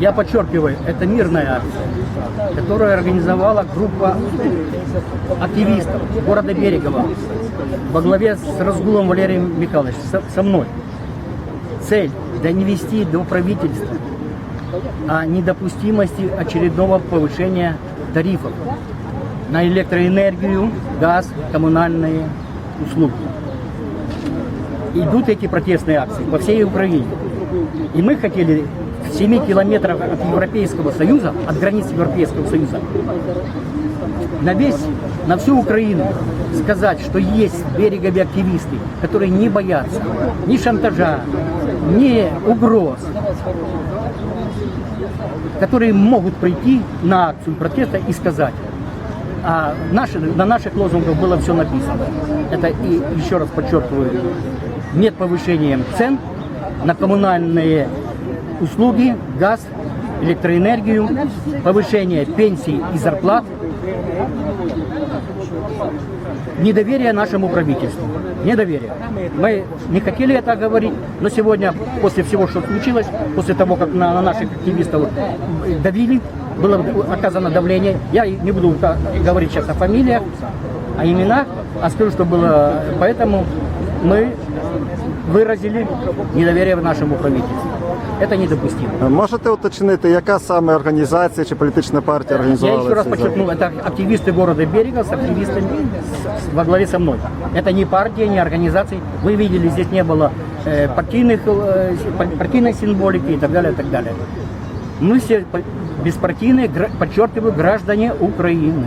Я подчеркиваю, это мирная акция, которую организовала группа активистов города Берегово во главе с Разгулом Валерием Михайловичем, со, со мной. Цель – донести до правительства о недопустимости очередного повышения тарифов на электроэнергию, газ, коммунальные услуги. Идут эти протестные акции по всей Украине. И мы хотели 7 километрах от Европейского Союза, от границ Европейского Союза, на весь, на всю Украину сказать, что есть береговые активисты, которые не боятся ни шантажа, ни угроз, которые могут прийти на акцию протеста и сказать, а наши, на наших лозунгах было все написано. Это и еще раз подчеркиваю, нет повышения цен на коммунальные услуги, газ, электроэнергию, повышение пенсий и зарплат, недоверие нашему правительству. Недоверие. Мы не хотели это говорить, но сегодня, после всего, что случилось, после того, как на, на наших активистов давили, было оказано давление, я не буду говорить сейчас о фамилиях, о именах, а скажу, что было. Поэтому мы выразили недоверие нашему правительству. Это недопустимо. Можете уточнити, яка саме організація чи політична партія Я організувала еще раз цей захід? подчеркну, это активисты города Берега с активистами с- с- во главе со мной. Это не партия, не организации. Вы видели, здесь не было э, партийных, э, си- партийной символики и так далее, и так далее. Мы все по- беспартийные, гра- подчеркиваю, граждане Украины.